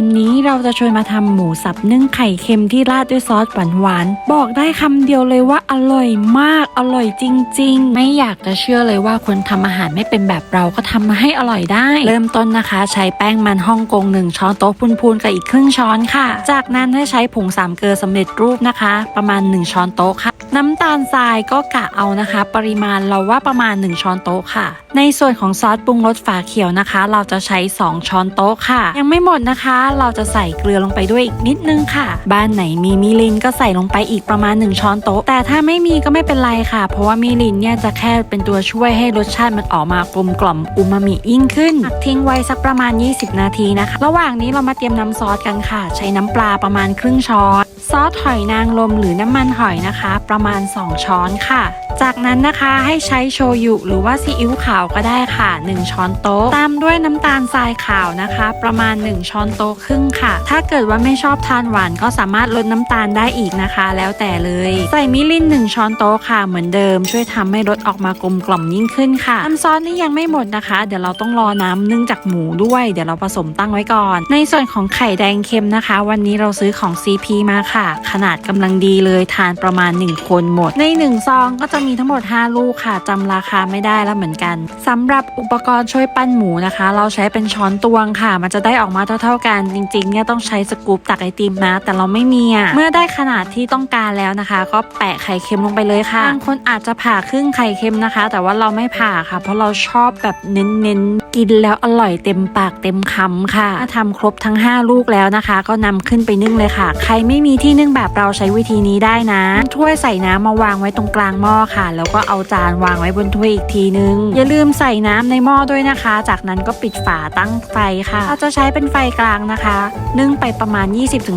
วันนี้เราจะชวนมาทำหมูสับนึ่งไข่เค็มที่ราดด้วยซอสหวานๆบอกได้คำเดียวเลยว่าอร่อยมากอร่อยจริง ๆ ไม่อยากจะเชื่อเลยว่าคนทำอาหารไม่เป็นแบบเราก็ทำมาให้อร่อยได้ เริ่มต้นนะคะ ใช้แป้งมันฮ่องกงหนึ่งช้อนโต๊ะพูนๆกับอีกครึ่งช้อนค่ะ จากนั้นให้ใช้ผงสามเกลือสำเร็จรูปนะคะ ประมาณ 1 ช้อนโต๊ะค่ะ น้ำตาลทรายก็กะเอานะคะ ปริมาณเราว่าประมาณ 1 ช้อนโต๊ะค่ะ ในส่วนของซอสปรุงรสฝาเขียวนะคะ เราจะใช้ 2 ช้อนโต๊ะค่ะ ยังไม่หมดนะคะ เราจะใส่เกลือลงไปด้วยอีกนิดนึงค่ะ บ้านไหนมีมิลินก็ใส่ลงไปอีกประมาณ 1 ช้อนโต๊ะ แต่ถ้าไม่มีก็ไม่เป็นไรค่ะ เพราะว่ามิลินเนี่ยจะแค่เป็นตัวช่วยให้รสชาติมันออกมากลมกล่อมอูมามิยิ่งขึ้นทิ้งไว้สักประมาณ 20 นาทีนะคะ ระหว่างนี้เรามาเตรียมน้ำซอสกันค่ะ ใช้น้ำปลาประมาณครึ่งช้อน ซอสหอยนางรมหรือน้ำมันหอยนะคะ ประมาณ 2 ช้อนค่ะ จากนั้นนะคะให้ใช้โชยุหรือว่าซีอิ๊วขาวก็ได้ค่ะ 1 ช้อนโต๊ะ ตามด้วยน้ำตาลทรายขาวนะคะ ประมาณ 1 ช้อนโต๊ะครึ่งค่ะ ถ้าเกิดว่าไม่ชอบทานหวานก็สามารถลดน้ำตาลได้อีกนะคะ แล้วแต่เลย ใส่มิลิน1 ช้อนโต๊ะค่ะเหมือนเดิม ช่วยทำให้รสออกมากลมกล่อมยิ่งขึ้นค่ะน้ำซอสนี่ยังไม่หมดนะคะ เดี๋ยวเราต้องรอน้ำนึ่งจากหมูด้วย เดี๋ยวเราผสมตั้งไว้ก่อน ในส่วนของไข่แดงเค็มนะคะ วันนี้เราซื้อของ CP มาค่ะขนาดกำลังดีเลยทานประมาณ 1 คนหมด ใน 1 ซองก็จะมีทั้งหมด 5 ลูกค่ะจำราคาไม่ได้แล้วเหมือนกันสำหรับอุปกรณ์ช่วยปั้นหมูนะคะ เราใช้เป็นช้อนตวงค่ะ มันจะได้ออกมาเท่า ๆ กันจริงๆเนี่ยต้องใช้สกู๊ปตักไอติมนะ แต่เราไม่มีอะเมื่อได้ขนาดที่ต้องการแล้วนะคะ ก็แปะไข่เค็มลงไปเลยค่ะบางคนอาจจะผ่าครึ่งไข่เค็มนะคะ แต่ว่าเราไม่ผ่าค่ะ เพราะเราชอบแบบเน้นๆกินแล้วอร่อยเต็มปากเต็มคำค่ะถ้าทำครบทั้ง 5 ลูกแล้วนะคะ ก็นำขึ้นไปนึ่งเลยค่ะ ใครไม่มีที่ที่นึ่งแบบเราใช้วิธีนี้ได้นะ ถ้วยใส่น้ำมาวางไว้ตรงกลางหม้อค่ะ แล้วก็เอาจานวางไว้บนถ้วยอีกทีนึง อย่าลืมใส่น้ำในหม้อด้วยนะคะ จากนั้นก็ปิดฝาตั้งไฟค่ะเราจะใช้เป็นไฟกลางนะคะ นึ่งไปประมาณ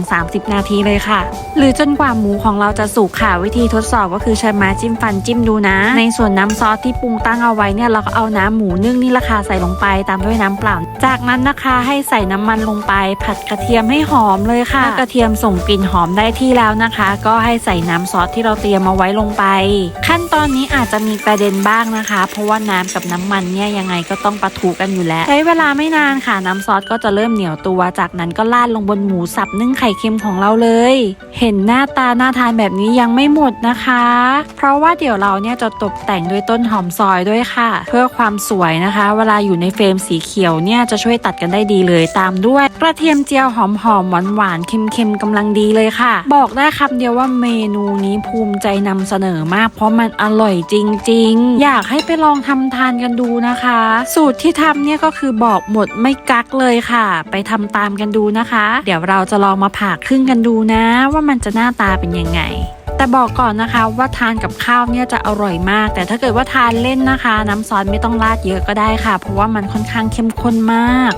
20-30 นาทีเลยค่ะ หรือจนกว่าหมูของเราจะสุกค่ะ วิธีทดสอบก็คือใช้ไม้จิ้มฟันจิ้มดูนะ ในส่วนน้ำซอสที่ปรุงตั้งเอาไว้เนี่ยเราก็เอาน้ำหมูนึ่งนี่ราคาใส่ลงไปตามด้วยน้ำเปล่า จากนั้นนะคะให้ใส่น้ำมันลงไป ผัดกระเทียมให้หอมเลยค่ะถ้ากระเทียมส่งกลิ่นหอมได้ได้ที่แล้วนะคะ ก็ให้ใส่น้ำซอสที่เราเตรียมเอาไว้ลงไป ขั้นตอนนี้อาจจะมีประเด็นบ้างนะคะ เพราะว่าน้ำกับน้ำมันเนี่ยยังไงก็ต้องปะทุกันอยู่แล้ว ใช้เวลาไม่นานค่ะ น้ำซอสก็จะเริ่มเหนียวตัว จากนั้นก็ราดลงบนหมูสับนึ่งไข่เค็มของเราเลย เห็นหน้าตาน่าทานแบบนี้ยังไม่หมดนะคะ เพราะว่าเดี๋ยวเราเนี่ยจะตกแต่งด้วยต้นหอมซอยด้วยค่ะ เพื่อความสวยนะคะ เวลาอยู่ในเฟรมสีเขียวเนี่ยจะช่วยตัดกันได้ดีเลยตามด้วย กระเทียมเจียวหอมหอมหวานหวานๆเค็มๆกำลังดีเลยค่ะบอกได้คำเดียวว่าเมนูนี้ภูมิใจนำเสนอมาก เพราะมันอร่อยจริง ๆ อยากให้ไปลองทำทานกันดูนะคะ สูตรที่ทำเนี่ยก็คือบอกหมดไม่กักเลยค่ะ ไปทำตามกันดูนะคะ เดี๋ยวเราจะลองมาผ่าครึ่งกันดูนะ ว่ามันจะหน้าตาเป็นยังไงแต่บอกก่อนนะคะว่าทานกับข้าวเนี่ยจะอร่อยมาก แต่ถ้าเกิดว่าทานเล่นนะคะ น้ำซอสไม่ต้องราดเยอะก็ได้ค่ะ เพราะว่ามันค่อนข้างเข้มข้นมาก